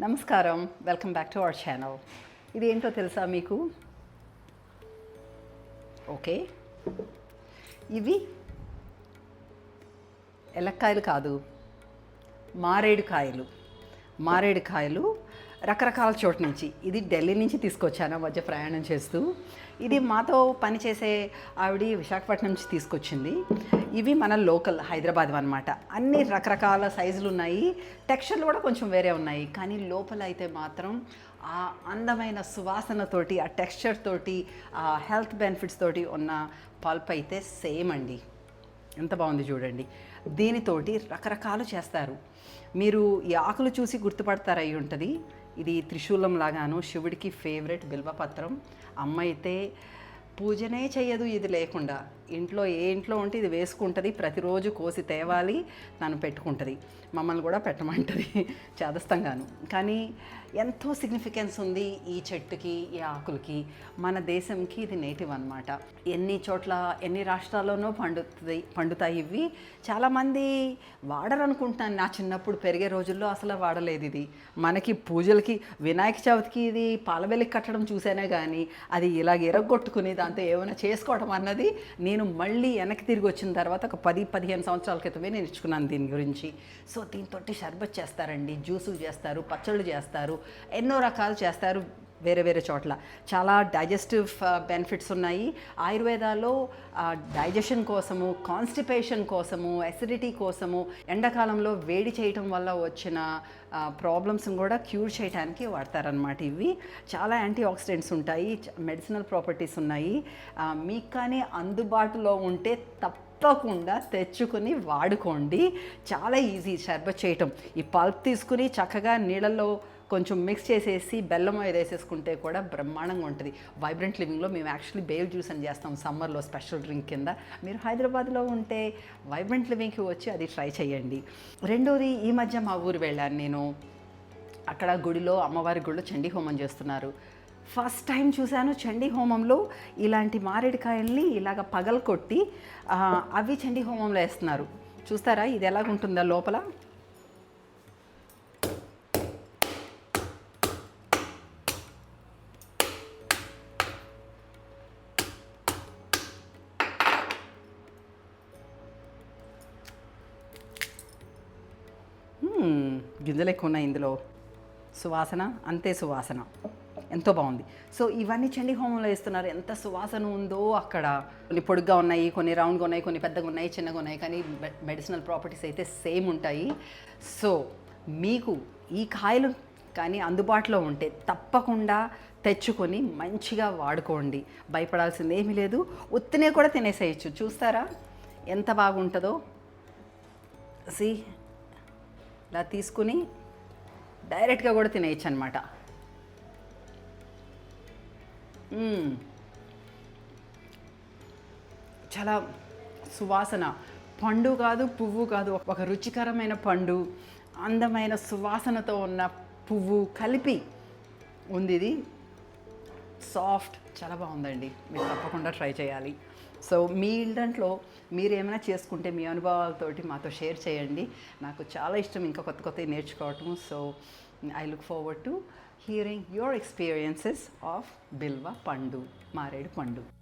నమస్కారం. Welcome back to our channel ఇది ఏంటో తెలుసా మీకు? ఓకే. ఇవి ఎలక్కాయలు కాదు మారేడు కాయలు. మారేడు కాయలు రకరకాల చోటు నుంచి. ఇది ఢిల్లీ నుంచి తీసుకొచ్చాను మధ్య ప్రయాణం చేస్తూ. ఇది మాతో పనిచేసే ఆవిడ విశాఖపట్నం నుంచి తీసుకొచ్చింది. ఇవి మన లోకల్ హైదరాబాద్ అనమాట అన్ని రకరకాల సైజులు ఉన్నాయి. టెక్స్చర్లు కూడా కొంచెం వేరే ఉన్నాయి. కానీ లోపల అయితే మాత్రం ఆ అందమైన సువాసనతోటి ఆ టెక్స్చర్ తోటి ఆ హెల్త్ బెనిఫిట్స్ తోటి ఉన్న పల్ప్ అయితే సేమ్ అండి. ఎంత బాగుంది చూడండి. దీనితోటి రకరకాలు చేస్తారు. మీరు ఈ ఆకులు చూసి గుర్తుపడతారు అయి ఉంటుంది. ఇది త్రిశూలం లాగాను. శివుడికి ఫేవరెట్ బిల్వపత్రం. అమ్మ అయితే పూజనే చేయదు ఇది లేకుండా. ఇంట్లో ఏ ఇంట్లో ఉంటే ఇది వేసుకుంటుంది ప్రతిరోజు కోసి తేవాలి తను పెట్టుకుంటుంది. మమ్మల్ని కూడా పెట్టమంటుంది చేదస్తంగాను. కానీ ఎంతో సిగ్నిఫికెన్స్ ఉంది ఈ చెట్టుకి ఈ ఆకులకి. మన దేశంకి ఇది నేటివ్ అన్నమాట. ఎన్ని చోట్ల ఎన్ని రాష్ట్రాల్లోనూ పండుతుంది పండుతాయి ఇవి చాలామంది వాడరనుకుంటున్నాను నా చిన్నప్పుడు పెరిగే రోజుల్లో అసలు వాడలేదు ఇది. మనకి పూజలకి వినాయక చవితికి ఇది పాలవెల్లికి కట్టడం చూసానే కానీ అది ఇలాగ ఎరగొట్టుకుని దాంతో ఏమైనా చేసుకోవడం అన్నది నేను నేను మళ్ళీ వెనక్కి తిరిగి వచ్చిన తర్వాత ఒక పది పదిహేను సంవత్సరాల క్రితమే నేర్చుకున్నాను దీని గురించి. సో దీంతో షర్బత్ చేస్తారండి జ్యూసులు చేస్తారు పచ్చళ్ళు చేస్తారు ఎన్నో రకాలు చేస్తారు. వేరే వేరే చోట్ల. చాలా డైజెస్టివ్ బెనిఫిట్స్ uh, ఉన్నాయి. ఆయుర్వేదాలో డైజెషన్ uh, కోసము కాన్స్టిపేషన్ కోసము అసిడిటీ కోసము ఎండాకాలంలో వేడి చేయటం వల్ల వచ్చిన uh, ప్రాబ్లమ్స్ని కూడా క్యూర్ చేయడానికి వాడతారనమాట ఇవి. చాలా యాంటీ ఆక్సిడెంట్స్ ఉంటాయి మెడిసినల్ ప్రాపర్టీస్ ఉన్నాయి. మీకు కానీ అందుబాటులో ఉంటే తప్ప తప్పకుండా తెచ్చుకుని వాడుకోండి. చాలా ఈజీ షర్బత్ చేయటం. ఈ పల్ప్ తీసుకుని చక్కగా నీళ్ళల్లో కొంచెం మిక్స్ చేసేసి బెల్లం వేసేసుకుంటే కూడా బ్రహ్మాండంగా ఉంటుంది. వైబ్రెంట్ లివింగ్లో మేము యాక్చువల్లీ బేల్ జ్యూస్ అని చేస్తాం సమ్మర్లో స్పెషల్ డ్రింక్ కింద. మీరు హైదరాబాద్లో ఉంటే వైబ్రెంట్ లివింగ్కి వచ్చి అది ట్రై చేయండి. రెండోది ఈ మధ్య మా ఊరు వెళ్ళాను నేను. అక్కడ గుడిలో అమ్మవారి గుడిలో చండీ హోమం చేస్తున్నారు. ఫస్ట్ టైం చూశాను చండీ హోమంలో ఇలాంటి మారేడుకాయల్ని ఇలాగ పగల కొట్టి అవి చండీ హోమంలో వేస్తున్నారు. చూస్తారా? ఇది ఎలాగుంటుందా లోపల? గింజలు ఎక్కువ ఉన్నాయి ఇందులో. సువాసన అంతే సువాసన. ఎంతో బాగుంది. సో ఇవన్నీ చండీ హోమంలో వేస్తున్నారు. ఎంత సువాసన ఉందో అక్కడ. కొన్ని పొడుగ్గా ఉన్నాయి కొన్ని రౌండ్గా ఉన్నాయి కొన్ని పెద్దగా ఉన్నాయి చిన్నగా ఉన్నాయి కానీ మెడిసినల్ ప్రాపర్టీస్ అయితే సేమ్ ఉంటాయి. సో మీకు ఈ కాయలు కానీ అందుబాటులో ఉంటే తప్పకుండా తెచ్చుకొని మంచిగా వాడుకోండి. భయపడాల్సింది ఏమీ లేదు. ఉత్తినే కూడా తినేసేయచ్చు. చూస్తారా? ఎంత బాగుంటుందో. సి ఇలా తీసుకుని డైరెక్ట్గా కూడా తినేయచ్చు అనమాట చాలా సువాసన. పండు కాదు పువ్వు కాదు ఒక రుచికరమైన పండు అందమైన సువాసనతో ఉన్న పువ్వు కలిపి ఉంది ఇది. సాఫ్ట్ చాలా బాగుందండి. మీరు తప్పకుండా ట్రై చేయాలి. సో మీ ఇంట్లో మీరు ఏమైనా చేసుకుంటే మీ అనుభవాలతోటి మాతో షేర్ చేయండి. నాకు చాలా ఇష్టం ఇంకా కొత్త కొత్తవి నేర్చుకోవటం. So I look forward to hearing your experiences of బిల్వ పండు మారేడు పండు.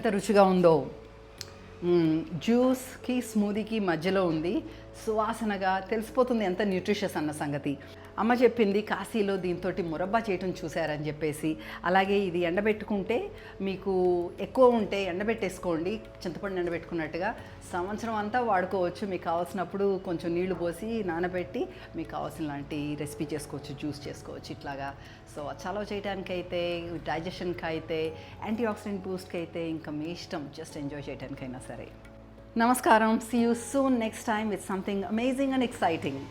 ఎంత రుచిగా ఉందో. జ్యూస్కి స్మూదీకి మధ్యలో ఉంది. సువాసనగా తెలిసిపోతుంది ఎంత న్యూట్రిషియస్ అన్న సంగతి. అమ్మ చెప్పింది కాశీలో దీంతో మురబ్బా చేయటం చూశారని చెప్పేసి. అలాగే ఇది ఎండబెట్టుకుంటే మీకు ఎక్కువ ఉంటే ఎండబెట్టేసుకోండి చింతపండు ఎండబెట్టుకున్నట్టుగా. సంవత్సరం అంతా వాడుకోవచ్చు మీకు కావాల్సినప్పుడు కొంచెం నీళ్ళు పోసి నానబెట్టి మీకు కావాల్సిన లాంటి రెసిపీ చేసుకోవచ్చు జ్యూస్ చేసుకోవచ్చు ఇట్లాగా. సో చలవ చేయడానికి అయితే డైజెషన్కి అయితే యాంటీ ఆక్సిడెంట్ బూస్ట్కి అయితే ఇంకా మీ ఇష్టం. జస్ట్ ఎంజాయ్ చేయడానికైనా సరే. Namaskaram. See you soon next time with something amazing and exciting.